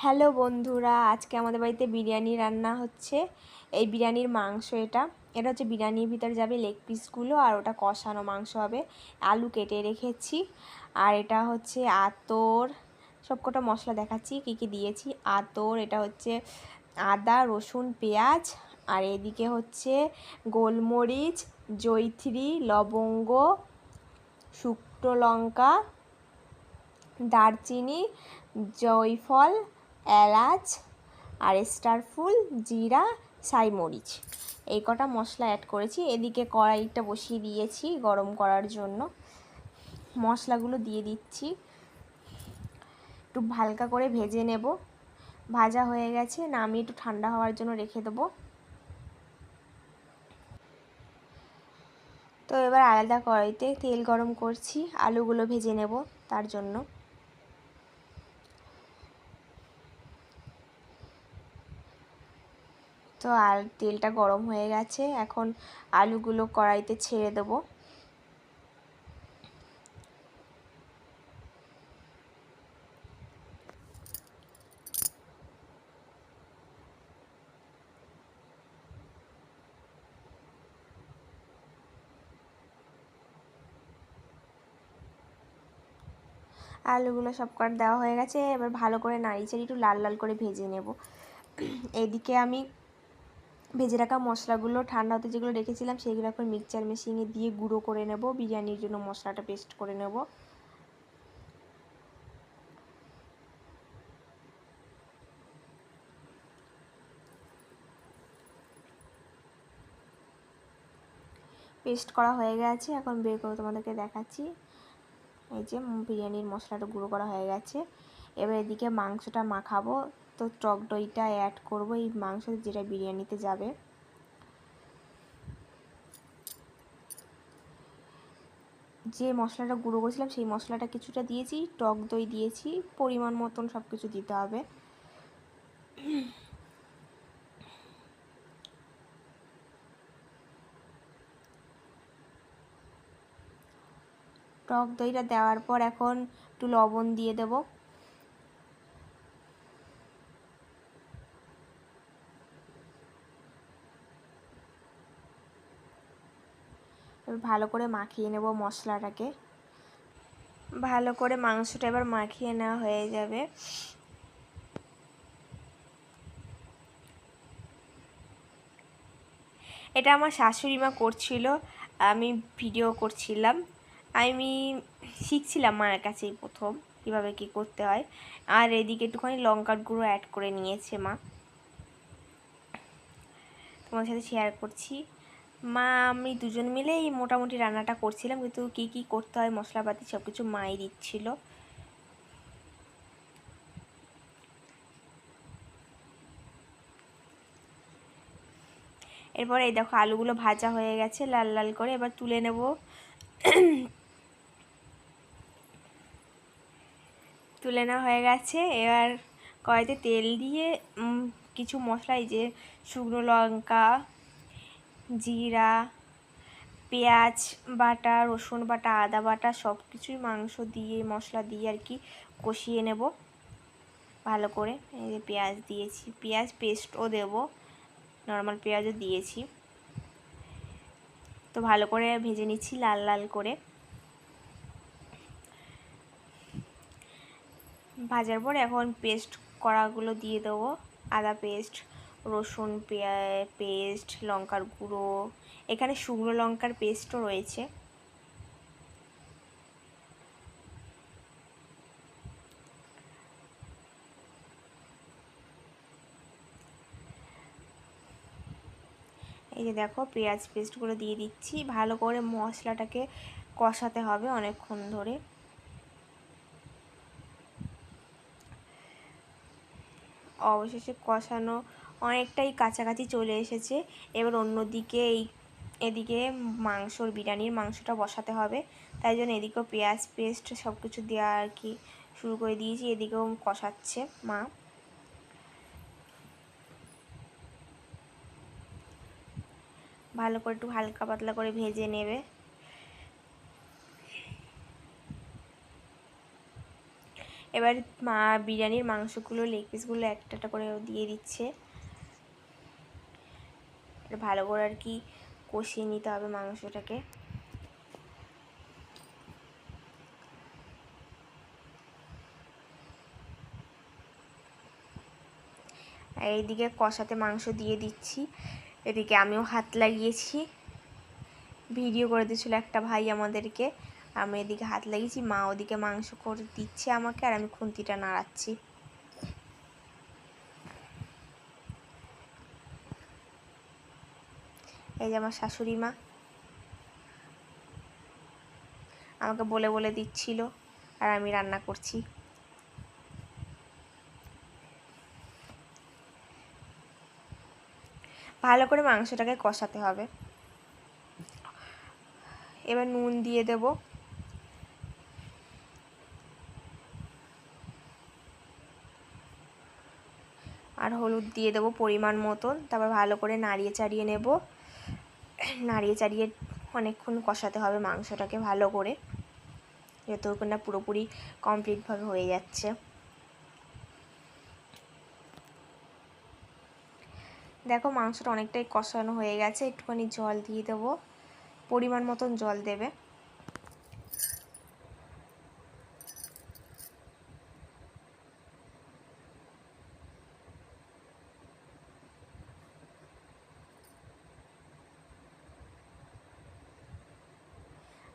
Hello বন্ধুরা, আজকে আমাদের বাড়িতে বিরিয়ানি রান্না হচ্ছে। এই বিরিয়ানির মাংস এটা। এটা হচ্ছে বিরিয়ানির ভিতরে যাবে লেগ পিসগুলো আর ওটা কষানো মাংস হবে। আলু কেটে রেখেছি। আর এটা হচ্ছে আতর। সব কটা মশলা দেখাচ্ছি, কী কী দিয়েছি। আতর, এটা হচ্ছে আদা, রসুন, পেঁয়াজ। আর এদিকে হচ্ছে গোলমরিচ, জৈত্রী, লবঙ্গ, শুকনো লঙ্কা, দারচিনি, জয়ফল এলাচ আর স্টার ফুল, জিরা, সাইমরিচ। এই কটা মশলা অ্যাড করেছি। এদিকে কড়াইটা বসিয়ে দিয়েছি গরম করার জন্য। মশলাগুলো দিয়ে দিচ্ছি। একটু হালকা করে ভেজে নেব। ভাজা হয়ে গেছে। না আমি একটু ঠান্ডা হওয়ার জন্য রেখে দেবো। তো এবার আলাদা কড়াইতে তেল গরম করছি। আলুগুলো ভেজে নেব তার জন্য। তো আর তেলটা গরম হয়ে গেছে, এখন আলুগুলো কড়াইতে ছেড়ে দেবো। আলুগুলো সব কটা দেওয়া হয়ে গেছে, এবার ভালো করে নাড়ি চাড়ি একটু লাল লাল করে ভেজে নেব। এদিকে আমি ভেজে রাখা মশলাগুলো ঠান্ডা হতে যেগুলো রেখেছিলাম সেগুলো এখন মিক্সচার মেশিনে দিয়ে গুঁড়ো করে নেব। বিরিয়ানির জন্য মশলাটা পেস্ট করে নেব। পেস্ট করা হয়ে গেছে। এখন বের করে তোমাদেরকে দেখাচ্ছি। এই যে বিরিয়ানির মশলাটা গুঁড়ো করা হয়ে গেছে। এবার এদিকে মাংসটা মাখাবো। তো টক দইটা অ্যাড করব, এই মাংস যেটা বিরিয়ানিতে যাবে। যে মশলাটা গুঁড়ো করেছিলাম, সেই মশলাটা কিছুটা দিয়েছি, টক দই দিয়েছি, পরিমাণ মতন সব কিছু দিতে হবে। টক দইটা দেওয়ার পর এখন একটু লবণ দিয়ে দেব। ভালো করে মাখিয়ে নেব মশলাটাকে। ভালো করে মাংসটা এবার মাখিয়ে নেওয়া হয়ে যাবে। এটা আমার শাশুড়ি মা করছিল, আমি ভিডিও করছিলাম। আমি শিখছিলাম মায়ের কাছেই প্রথম, কীভাবে কী করতে হয়। আর এদিকে একটুখানি লঙ্কার গুঁড়ো অ্যাড করে নিয়েছে মা। তোমার সাথে শেয়ার করছি। মা, আমি দুজন মিলেই মোটামুটি রান্নাটা করছিলাম, কিন্তু কি কি করতে হয়, মশলাপাতি সব কিছু মাই দিচ্ছিল। এরপর এই দেখো, আলুগুলো ভাজা হয়ে গেছে, লাল লাল করে এবার তুলে নেব। তুলে নেওয়া হয়ে গেছে, এবার কড়াইতে তেল দিয়ে কিছু মশলা, এই যে শুকনো লঙ্কা জিরা, পেঁয়াজ বাটা, রসুন বাটা, আদা বাটা সব কিছুই মাংস দিয়ে, মশলা দিয়ে আর কি কষিয়ে নেব। ভালো করে এই যে পেঁয়াজ দিয়েছি। পেঁয়াজ পেস্টও দেব। নর্মাল পেঁয়াজও দিয়েছি। তো ভালো করে ভেজে নিচ্ছি লাল লাল করে। ভাজার পর এখন পেস্ট করাগুলো দিয়ে দেবো। আদা পেস্ট রসুন পেস্ট, লঙ্কার গুঁড়ো, এখানে শুকনো লঙ্কার পেস্টও রয়েছে। এই যে দেখো, পেঁয়াজ পেস্টগুলো দিয়ে দিচ্ছি। ভালো করে মশলাটাকে কষাতে হবে অনেকক্ষণ ধরে। অবশেষে কষানো অনেকটাই কাছাকাছি চলে এসেছে। এবার অন্যদিকে এই, এদিকে মাংসর বিরিয়ানির মাংসটা বসাতে হবে। তাই জন্য এদিকেও পেঁয়াজ পেস্ট সব কিছু দেওয়া আর কি শুরু করে দিয়েছি। এদিকেও কষাচ্ছে মা। ভালো করে একটু হালকা পাতলা করে ভেজে নেবে। এবার মা বিরিয়ানির মাংসগুলো, লেগ পিসগুলো একটা একটা করে দিয়ে দিচ্ছে। ভালো করে আর কি কষিয়ে নিতে হবে মাংসটাকে। এইদিকে কষাতে মাংস দিয়ে দিচ্ছি। এদিকে আমিও হাত লাগিয়েছি। ভিডিও করে দিয়েছিল একটা ভাই আমাদেরকে। আমি এদিকে হাত লাগিয়েছি, মা ওদিকে মাংস করে দিচ্ছে আমাকে আর আমি খুন্তিটা নাড়াচ্ছি। এই যে আমার শাশুড়ি মা। আমাকে বলে বলে দিচ্ছিল আর আমি রান্না করছি। ভালো করে মাংসটাকে কষাতে হবে। এবার নুন দিয়ে দেব। আর হলুদ দিয়ে দেবো পরিমাণ মতন। তারপর ভালো করে নাড়িয়ে চাড়িয়ে নেব। নাড়িয়ে চাড়িয়ে অনেকক্ষণ কষাতে হবে মাংসটাকে ভালো করে। যতক্ষণ না পুরোপুরি কমপ্লিটভাবে হয়ে যাচ্ছে। দেখো মাংসটা অনেকটাই কষানো হয়ে গেছে। একটুখানি জল দিয়ে দেবো। পরিমাণ মতন জল দেবে।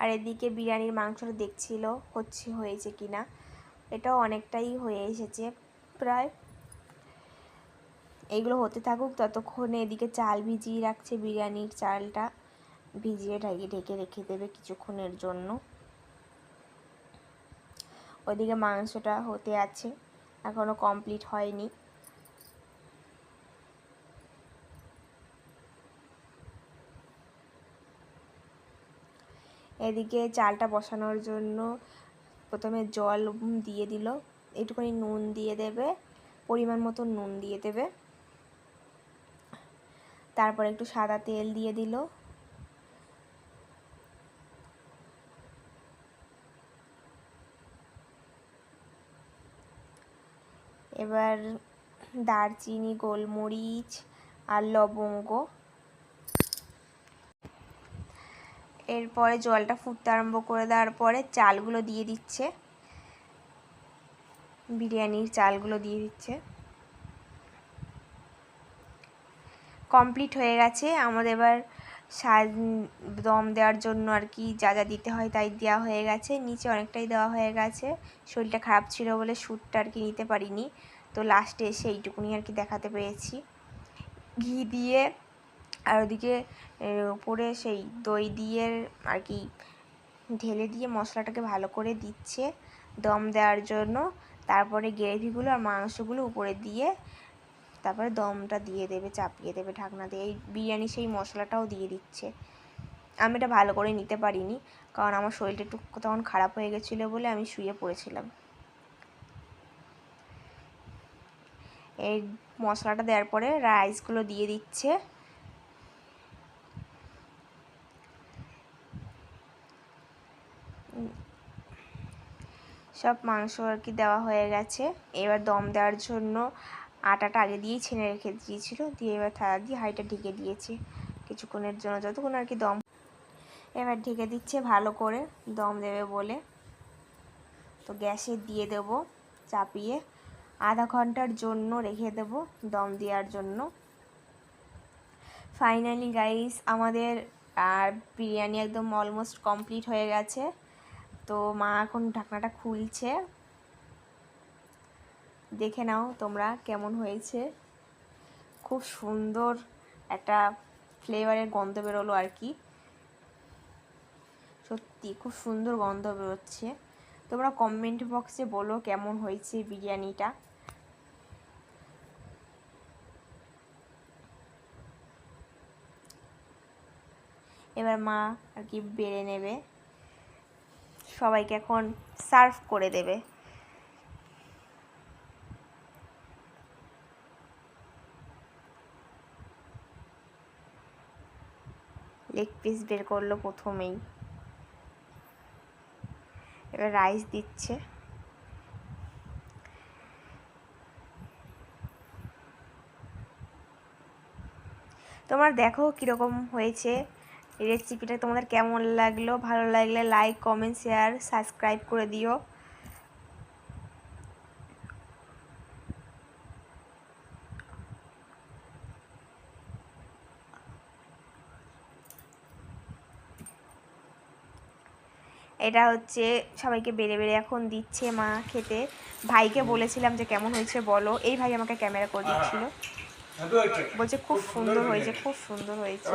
আর এদিকে বিরিয়ানির মাংসটা দেখছিল হচ্ছে হয়েছে কিনা। এটাও অনেকটাই হয়ে এসেছে। প্রায় এইগুলো হতে থাকুক, ততক্ষণে এদিকে চাল ভিজিয়ে রাখছে বিরিয়ানির চালটা। ভিজিয়ে ঢাকি, ঢেকে রেখে দেবে কিছুক্ষণের জন্য। ওইদিকে মাংসটা হতে আছে এখনও কমপ্লিট হয়নি। এদিকে চালটা বসানোর জন্য প্রথমে জল দিয়ে দিল। একটুখানি নুন দিয়ে দেবে, পরিমাণ মতো নুন দিয়ে দেবে। তারপর একটু সাদা তেল দিয়ে দিল। এবার দারচিনি, গোলমরিচ আর লবঙ্গ এরপরে জলটা ফুটতে আরম্ভ করে দেওয়ার পরে চালগুলো দিয়ে দিচ্ছে। বিরিয়ানির চালগুলো দিয়ে দিচ্ছে। কমপ্লিট হয়ে গেছে। আমাদের এবার দম দেওয়ার জন্য আর কি যা যা দিতে হয় তাই দেওয়া হয়ে গেছে। নিচে অনেকটাই দেওয়া হয়ে গেছে। শরীরটা খারাপ ছিল বলে শ্যুটটা আর কি নিতে পারিনি। তো লাস্টে এসে এইটুকুনি আর কি দেখাতে পেরেছি। ঘি দিয়ে আর ওদিকে উপরে সেই দই দিয়ে আর কি ঢেলে দিয়ে মশলাটাকে ভালো করে দিচ্ছে দম দেওয়ার জন্য। তারপরে গ্রেভিগুলো আর মাংসগুলো উপরে দিয়ে তারপরে দমটা দিয়ে দেবে, চাপিয়ে দেবে ঢাকনা দিয়ে। এই বিরিয়ানি সেই মশলাটাও দিয়ে দিচ্ছে। আমি এটা ভালো করে নিতে পারিনি, কারণ আমার শরীরটা একটু তখন খারাপ হয়ে গেছিল বলে আমি শুয়ে পড়েছিলাম। এই মশলাটা দেওয়ার পরে রাইসগুলো দিয়ে দিচ্ছে। সব মাংস আর কি দেওয়া হয়ে গেছে। এবার দম দেওয়ার জন্য আটাটা আগে দিয়েই ছেনে রেখে দিয়েছিল। দিয়ে এবার থালা দিয়ে হাঁড়িটা ঢেকে দিয়েছে। কিছুক্ষণের জন্য যতক্ষণ আর কি দম এবার ঢেকে দিচ্ছে ভালো করে দম দেবে বলে। তো গ্যাসে দিয়ে দেব, চাপিয়ে আধা ঘণ্টার জন্য রেখে দেব দম দেওয়ার জন্য। ফাইনালি গাইস আমাদের আর বিরিয়ানি একদম অলমোস্ট কমপ্লিট হয়ে গেছে। তো মা এখন ঢাকনাটা খুলছে। দেখে নাও তোমরা কেমন হয়েছে। খুব সুন্দর একটা ফ্লেভারের গন্ধ বেরোলো আর কি। সত্যি খুব সুন্দর গন্ধ বেরোচ্ছে। তোমরা কমেন্ট বক্সে বলো কেমন হয়েছে বিরিয়ানিটা। এবার মা আর কি বেড়ে নেবে। সবাইকে এখন সার্ভ করে দেবে। লেগ পিস বের করল প্রথমেই। এবার রাইস দিচ্ছে। তোমার দেখো কীরকম হয়েছে। রেসিপিটা তোমাদের কেমন লাগল? ভালো লাগলে লাইক কমেন্ট শেয়ার সাবস্ক্রাইব করে দিও। এটা হচ্ছে, সবাইকে বেড়ে বেড়ে এখন দিচ্ছে মা খেতে। ভাইকে বলেছিলাম যে কেমন হয়েছে বলো। এই ভাই আমাকে ক্যামেরা করে দিচ্ছিল। বলছে খুব সুন্দর হয়েছে খুব সুন্দর হয়েছে।